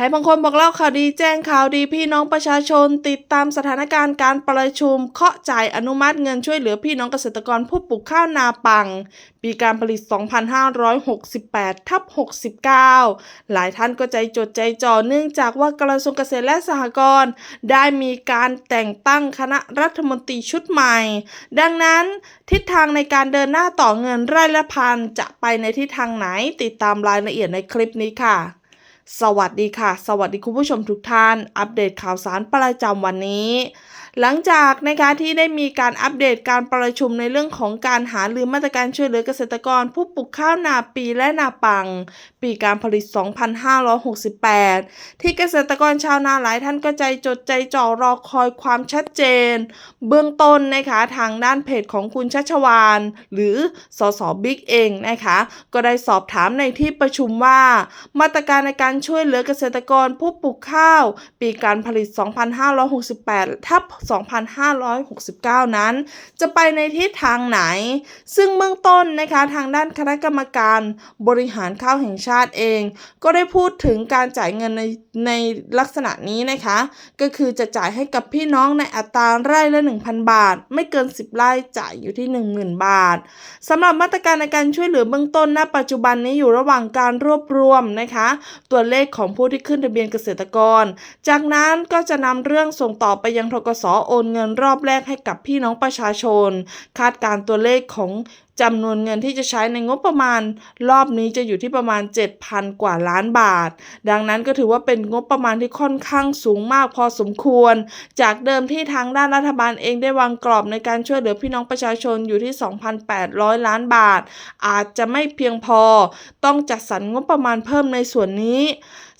ไทยบางคนบอกเล่าข่าวดีแจ้งข่าวดีพี่น้องประชาชน ติดตามสถานการณ์การประชุมเคาะจ่ายอนุมัติเงินช่วยเหลือพี่น้องเกษตรกรผู้ปลูกข้าวนาปัง ปีการผลิต 2568 ทับ 69 หลายท่านก็ใจจดใจจ่อเนื่องจากว่ากระทรวงเกษตรและสหกรณ์ได้มีการแต่งตั้งคณะรัฐมนตรีชุดใหม่ ดังนั้นทิศทางในการเดินหน้าต่อเงินไร่ละพันจะไปในทิศทางไหนติดตามรายละเอียดในคลิปนี้ค่ะ สวัสดีค่ะ สวัสดีคุณผู้ชมทุกท่าน อัปเดตข่าวสารประจำวันนี้ หลังจากนะคะที่ได้มีการอัปเดตการประชุมในเรื่องของการหารือมาตรการช่วยเหลือเกษตรกร ผู้ปลูกข้าวนาปีและนาปัง ปีการผลิต 2568 ที่เกษตรกรชาวนาหลายท่านก็ใจจดใจจ่อรอคอยความชัดเจน เบื้องต้นนะคะทางด้านเพจของคุณชัชวาน หรือสสบิ๊กเองนะคะก็ได้สอบถามในที่ประชุมว่า มาตรการในการช่วยเหลือเกษตรกรผู้ปลูกข้าว ปีการผลิต 2568ทับ2569 นั้น จะไปในทิศทางไหน ซึ่งเบื้องต้นนะคะทางด้านคณะกรรมการบริหารข้าวแห่งชาติเอง ก็ได้พูดถึงการจ่ายเงินในในลักษณะนี้นะคะ ก็คือจะจ่ายให้กับพี่น้องในอัตราไร่ละ 1,000 บาท ไม่เกิน 10 ไร่จ่ายอยู่ที่ 10,000 บาทสำหรับมาตรการในการช่วยเหลือเบื้องต้นณปัจจุบันนี้อยู่ระหว่างการรวบรวมนะคะ ตัวเลขของผู้ที่ขึ้นทะเบียนเกษตรกร จากนั้นก็จะนำเรื่องส่งต่อไปยังทกสโอนเงินรอบแรกให้กับพี่น้องประชาชน คาดการ์ตัวเลขของจำนวนเงินที่จะใช้ในงบประมาณ รอบนี้จะอยู่ที่ประมาณ 7,000 กว่าล้านบาท ดังนั้นก็ถือว่าเป็นงบประมาณที่ค่อนข้างสูงมากพอสมควร จากเดิมที่ทางด้านรัฐบาลเองได้วางกรอบในการช่วยเหลือพี่น้องประชาชนอยู่ที่ 2,800 ล้านบาท อาจจะไม่เพียงพอ ต้องจัดสรรงบประมาณเพิ่มในส่วนนี้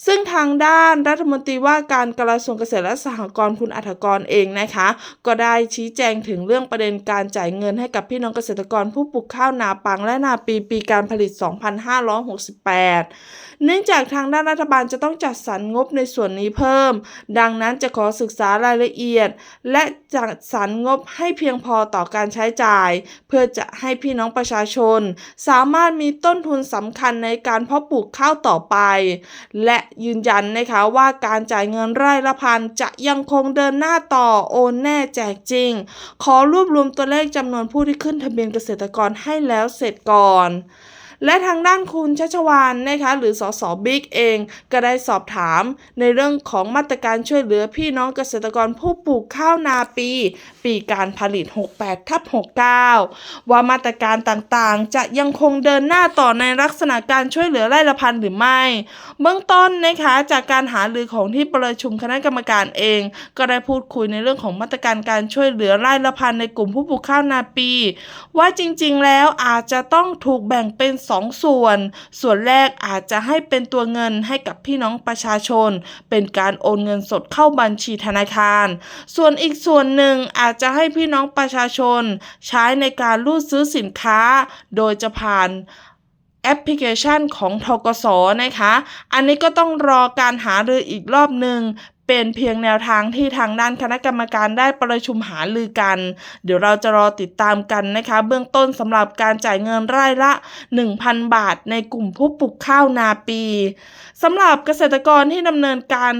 ซึ่งทางด้านรัฐมนตรีว่าการกระทรวงเกษตรและสหกรณ์คุณอัฐกรเองนะคะ ก็ได้ชี้แจงถึงเรื่องประเด็นการจ่ายเงินให้กับพี่น้องเกษตรกรผู้ปลูลูกข้าวนาปังและนาปีปีการผลิต 2568 เนื่องจากทางด้านรัฐบาลจะต้องจัดสรรงบในส่วนนี้เพิ่ม ดังนั้นจะขอศึกษารายละเอียด และจัดสรรงบให้เพียงพอต่อการใช้จ่าย เพื่อจะให้พี่น้องประชาชน สามารถมีต้นทุนสำคัญในการเพาะปลูกข้าวต่อไป และยืนยันนะคะว่าการจ่ายเงินไร่ละพันจะยังคงเดินหน้าต่อโอนแน่แจกจริง ขอรวบรวมตัวเลขจำนวนผู้ที่ขึ้นทะเบียนเกษตรกรให้แล้วเสร็จก่อน และทางด้านคุณชัชวานนะคะหรือสสบิ๊กเอง ก็ได้สอบถามในเรื่องของมาตรการช่วยเหลือพี่น้องเกษตรกรผู้ปลูกข้าวนาปี ปีการผลิต 68ทับ69 ว่ามาตรการต่างๆ จะยังคงเดินหน้าต่อในลักษณะการช่วยเหลือไร่ละพันหรือไม่ เบื้องต้นนะคะจากการหารือของที่ประชุมคณะกรรมการเอง ก็ได้พูดคุยในเรื่องของมาตรการการช่วยเหลือไร่ละพันในกลุ่มผู้ปลูกข้าวนาปี ว่าจริงๆแล้วอาจจะต้องถูกแบ่งเป็น2ส่วน ส่วนแรกอาจจะให้เป็นตัวเงินให้กับพี่น้องประชาชน เป็นการโอนเงินสดเข้าบัญชีธนาคาร ส่วนอีกส่วนหนึ่งอาจจะให้พี่น้องประชาชน ใช้ในการรูดซื้อสินค้า โดยจะผ่านแอปพลิเคชันของทกสนะคะ อันนี้ก็ต้องรอการหารืออีกรอบหนึ่ง เป็นเพียงแนวทางที่ทางด้านคณะกรรมการได้ประชุมหารือกัน เดี๋ยวเราจะรอติดตามกันนะคะ เบื้องต้นสำหรับการจ่ายเงินไร่ละ 1,000 บาทในกลุ่มผู้ปลูกข้าวนาปีสำหรับเกษตรกรที่ดำเนินการ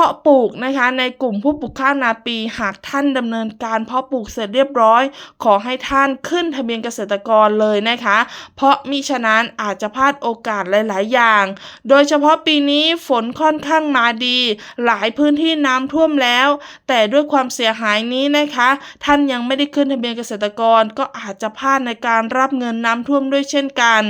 เพาะปลูกนะคะในกลุ่มผู้ปลูกข้าวนาปี หากท่านดำเนินการเพาะปลูกเสร็จเรียบร้อย ขอให้ท่านขึ้นทะเบียนเกษตรกรเลยนะคะ เพราะมิฉะนั้นอาจจะพลาดโอกาสหลาย ๆ อย่าง โดยเฉพาะปีนี้ฝนค่อนข้างมาดี หลายพื้นที่น้ำท่วมแล้ว แต่ด้วยความเสียหายนี้นะคะ ท่านยังไม่ได้ขึ้นทะเบียนเกษตรกรก็อาจจะพลาดในการรับเงินน้ำท่วมด้วยเช่นกัน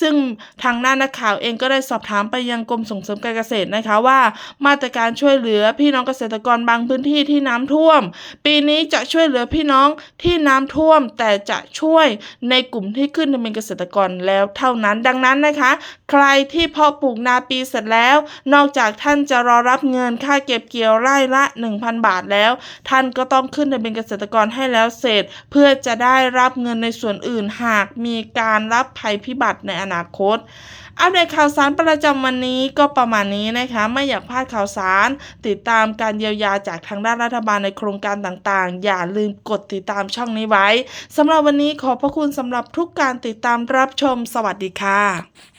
ซึ่งทางหน้านักข่าวเองก็ได้สอบถามไปยังกรมส่งเสริมการเกษตรนะคะว่า มาตรการช่วยวยเหลือพี่น้องเกษตรกรบางพื้นที่ที่น้ำท่วม ปีนี้จะช่วยเหลือพี่น้องที่น้ำท่วม แต่จะช่วยในกลุ่มที่ขึ้นทะเบียนเกษตรกรแล้วเท่านั้น ดังนั้นนะคะ ใครที่เพาะปลูกนาปีเสร็จแล้ว นอกจากท่านจะรอรับเงินค่าเก็บเกี่ยวไร่ละ 1,000 บาทแล้ว ท่านก็ต้องขึ้นทะเบียนเกษตรกรให้แล้วเสร็จ เพื่อจะได้รับเงินในส่วนอื่นหากมีการรับภัยพิบัติในอนาคตอัปเดตข่าวสารประจำวันนี้ก็ประมาณนี้นะคะ ไม่อยากพลาดข่าวสารติดตามการเยียวยาจากทางด้านรัฐบาลในโครงการต่างๆ อย่าลืมกดติดตามช่องนี้ไว้สำหรับวันนี้ขอบพระคุณสำหรับทุกการติดตามรับชม สวัสดีค่ะ